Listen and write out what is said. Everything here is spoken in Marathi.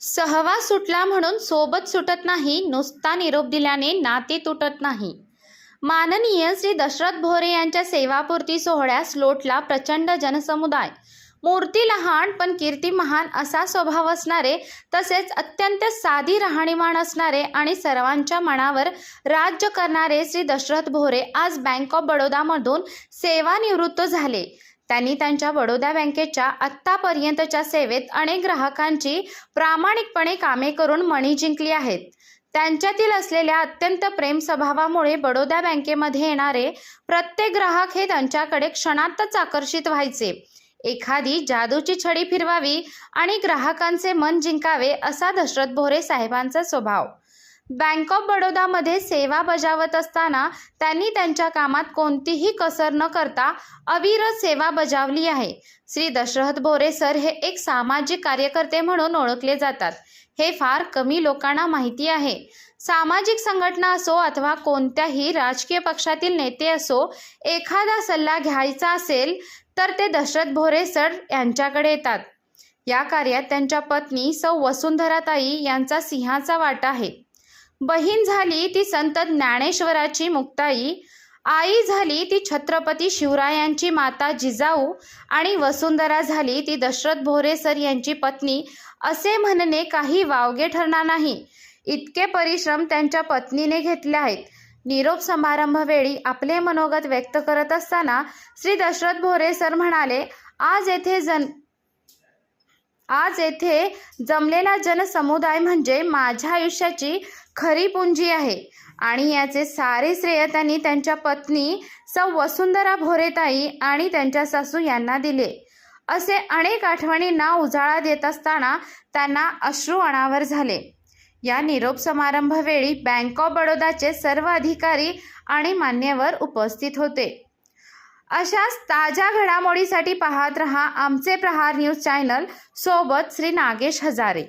सहवास सुटला म्हणून सोबत सुटत नाही नुसता निरोप दिल्याने नाते तुटत नाही. माननीय श्री दशरथ भोरे यांच्या सेवापूर्ती सोहळ्यास लोटला प्रचंड जनसमुदाय. मूर्ती लहान पण कीर्ती महान असा स्वभाव असणारे तसेच अत्यंत साधी राहणीमान असणारे आणि सर्वांच्या मनावर राज्य करणारे श्री दशरथ भोरे आज बँक ऑफ बडोदामधून सेवानिवृत्त झाले. त्यांनी त्यांच्या बडोदा बँकेच्या आत्तापर्यंतच्या सेवेत अनेक ग्राहकांची प्रामाणिकपणे कामे करून मणी जिंकली आहेत. त्यांच्यातील असलेल्या अत्यंत प्रेम स्वभावामुळे बडोदा बँकेमध्ये येणारे प्रत्येक ग्राहक हे त्यांच्याकडे क्षणातच आकर्षित व्हायचे. एखादी जादूची छडी फिरवावी आणि ग्राहकांचे मन जिंकावे असा दशरथ भोरे साहेबांचा स्वभाव. बँक ऑफ बडोदामध्ये सेवा बजावत असताना त्यांनी त्यांच्या कामात कोणतीही कसर न करता अविरत सेवा बजावली आहे. श्री दशरथ भोरे सर हे एक सामाजिक कार्यकर्ते म्हणून ओळखले जातात. हे फार कमी लोकांना माहिती आहे. सामाजिक संघटना असो अथवा कोणत्याही राजकीय पक्षातील नेते असो एखादा सल्ला घ्यायचा असेल तर ते दशरथ भोरे सर यांच्याकडे येतात. या कार्यात त्यांच्या पत्नी सौ वसुंधराताई यांचा सिंहाचा वाटा आहे. बहीण झाली ती संत ज्ञानेश्वराची मुक्ताई आई झाली ती छत्रपती शिवरायांची माता जिजाऊ आणि वसुंधरा झाली ती दशरथ भोरे सर यांची पत्नी असे म्हणणे काही वावगे ठरणार नाही. इतके परिश्रम त्यांच्या पत्नीने घेतले आहेत. निरोप समारंभवेळी आपले मनोगत व्यक्त करत असताना श्री दशरथ भोरे सर म्हणाले आज येथे जन आज येथे जमलेला जनसमुदाय म्हणजे माझ्या आयुष्याची खरी पुंजी आहे. आणि याचे सारे श्रेय त्यांनी त्यांच्या पत्नी सौ वसुंधरा भोरेताई आणि त्यांच्या सासू यांना दिले. असे अनेक आठवणींना उजाळा देत असताना त्यांना अश्रू अनावर झाले. या निरोप समारंभवेळी बँक ऑफ बडोदाचे सर्व अधिकारी आणि मान्यवर उपस्थित होते. अशाच ताज्या घडामोडीसाठी पाहत रहा आमचे प्रहार न्यूज चॅनल सोबत श्री नागेश हजारे.